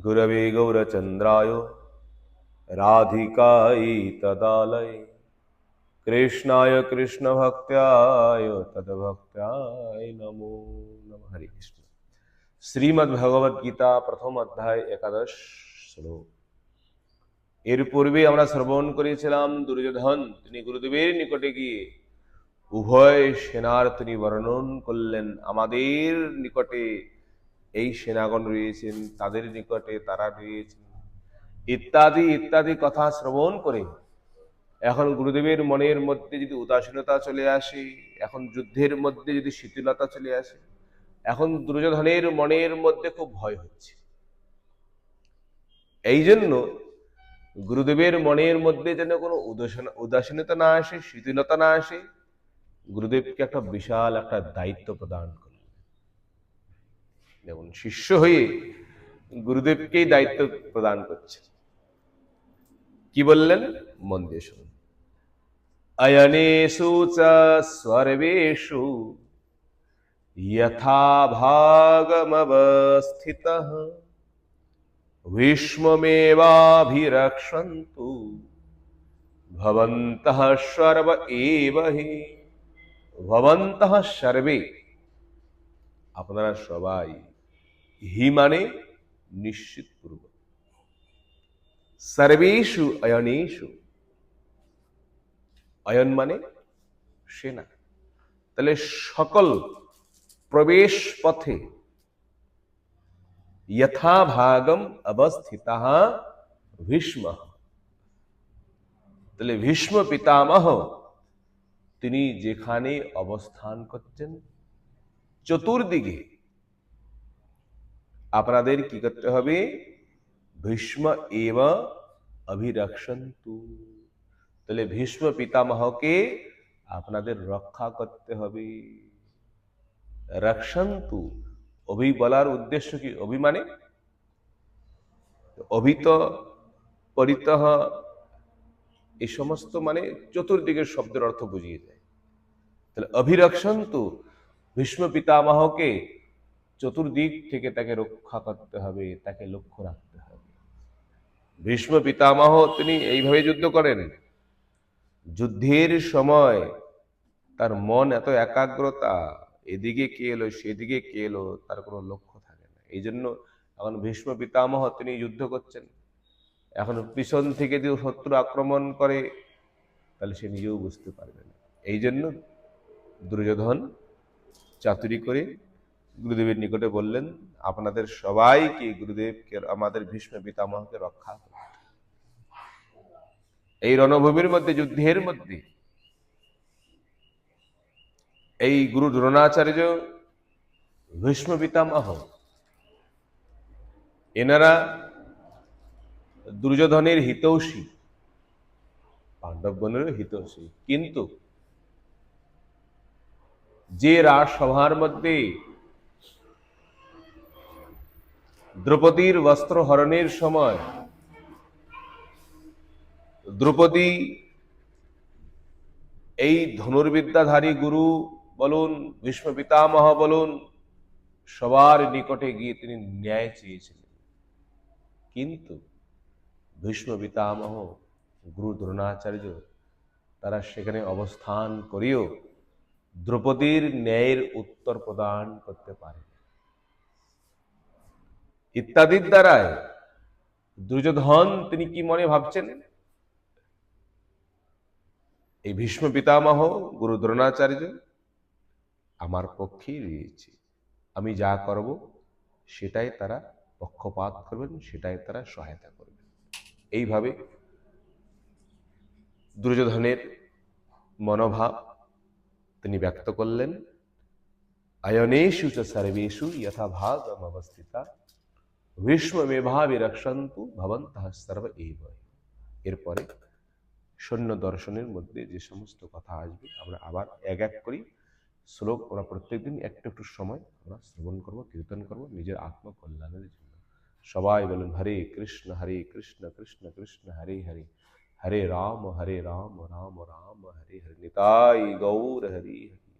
गुरवे गौरचन्द्राय राधिकायै तदालये কৃষ্ণায় কৃষ্ণ ভক্তায় তদ্ভক্তায় নমো নম হরে কৃষ্ণ শ্রীমদ্ ভগবদ গীতা প্রথম অধ্যায় একাদশ শ্লোক এর পূর্বে আমরা শ্রবণ করেছিলাম দুর্যোধন তিনি গুরুদেবের নিকটে গিয়ে উভয় সেনার তিনি বর্ণন করলেন আমাদের নিকটে এই সেনাগণ রয়েছেন, তাদের নিকটে তারা রয়েছেন। ইত্যাদি ইত্যাদি কথা শ্রবণ করে এখন গুরুদেবের মনের মধ্যে যদি উদাসীনতা চলে আসে, এখন যুদ্ধের মধ্যে যদি শিথিলতা চলে আসে, এখন দুর্যোধনের মনের মধ্যে খুব ভয় হচ্ছে। এই জন্য গুরুদেবের মনের মধ্যে যেন কোনো উদাসীন- উদাসীনতা না আসে, শিথিলতা না আসে, গুরুদেবকে একটা বিশাল একটা দায়িত্ব প্রদান করলেন যেমন শিষ্য হয়ে গুরুদেবকেই দায়িত্ব প্রদান করছে। কি বললেন? মন দিয়ে শুনুন। অয়নেষু চ সর্বেষু যথা ভাগমবস্থিত ভীষ্মমেবাভিরক্ষন্তু ভবন্তঃ সর্ব এব হি। ভবন্তঃ সর্বে। আপনারা সবাই হি মানে নিশ্চিত পূর্বক সর্বেষু অয়নেষু অয়ন মানে সেনা তাহলে সকল প্রবেশ পথে যথাভাগম অবস্থিত ভীষ্ম তাহলে ভীষ্ম পিতামহ তিনি যেখানে অবস্থান করছেন চতুর্দিকে আপনাদের কি করতে হবে? ভীষ্ম এব অভিরক্ষন্তু। তাহলে ভীষ্ম পিতামহকে আপনাদের রক্ষা করতে হবে। রক্ষন্তু, অভি বলার উদ্দেশ্য কি? অভি মানে? অভিত, পরিত, এই সমস্ত মানে চতুর্দিকের শব্দের অর্থ বুঝিয়ে দেয়। তাহলে অভিরক্ষন্তু, ভীষ্ম পিতামহকে চতুর্দিক থেকে তাকে রক্ষা করতে হবে, তাকে লক্ষ্য রাখতে হবে। ভীষ্ম পিতামহ তিনি এইভাবে যুদ্ধ করেন। যুদ্ধের সময় তার মন এত একাগ্রতা, এদিকে কে এলো, সেদিকে কে এলো, তার কোনো লক্ষ্য থাকে না। এই জন্য এখন ভীষ্ম পিতামহ তিনি যুদ্ধ করছেন। এখন পিছন থেকে যদি শত্রু আক্রমণ করে, তাহলে সে নিজেও বুঝতে পারবে না। এই জন্য দুর্যোধন চাতুরি করে গুরুদেবের নিকটে বললেন, আপনাদের সবাইকে গুরুদেবকে, আমাদের ভীষ্ম পিতামহকে রক্ষা এই রণভূমির মধ্যে, যুদ্ধের মধ্যে, এই গুরু দ্রোণাচার্য ভীষ্ম পিতামহ, এনারা দুর্যোধনের হিতৌষী, পাণ্ডবগণেরও হিতৌষী। কিন্তু যে রাজসভার মধ্যে দ্রৌপদীর বস্ত্র হরণের সময়। দ্রৌপদী এই ধনুর্বিদ্যাধারী গুরু বলুন ভীষ্ম বলুন, সবার নিকটে গিয়ে তিনি ন্যায় চেয়েছিলেন। কিন্তু ভীষ্ম পিতামহ গুরু দ্রোণাচার্য, তারা সেখানে অবস্থান করিও দ্রৌপদীর ন্যায়ের উত্তর প্রদান করতে পারে ইত্যাদির দ্বারায় দুর্যোধন তিনি কি মনে ভাবছেন? এই ভীষ্ম পিতামহ গুরু দ্রোণাচার্য আমার পক্ষেই রয়েছে। আমি যা করব, সেটাই তারা পক্ষপাত করবেন, সেটাই তারা সহায়তা করবেন। এইভাবে দুর্যোধনের মনোভাব তিনি ব্যক্ত করলেন। আয়নেষু চ সর্বেষু যথা ভাগম অবস্থিতা। ভীষ্মমেভাবি রক্ষন্তু ভবন্তঃ সর্ব এব এরপরে সৈন্য দর্শনের মধ্যে যে সমস্ত কথা আসবে, আমরা আবার এক এক করি। শ্লোক আমরা প্রত্যেকদিন একটু একটু সময় আমরা শ্রবণ করব, কীর্তন করব, নিজের আত্মকল্যাণের জন্য। সবাই বলুন, হরে কৃষ্ণ হরে কৃষ্ণ কৃষ্ণ কৃষ্ণ, হরে হরে। হরে রাম হরে রাম রাম রাম, হরে হরে। নিতাই গৌর, হরি হরি।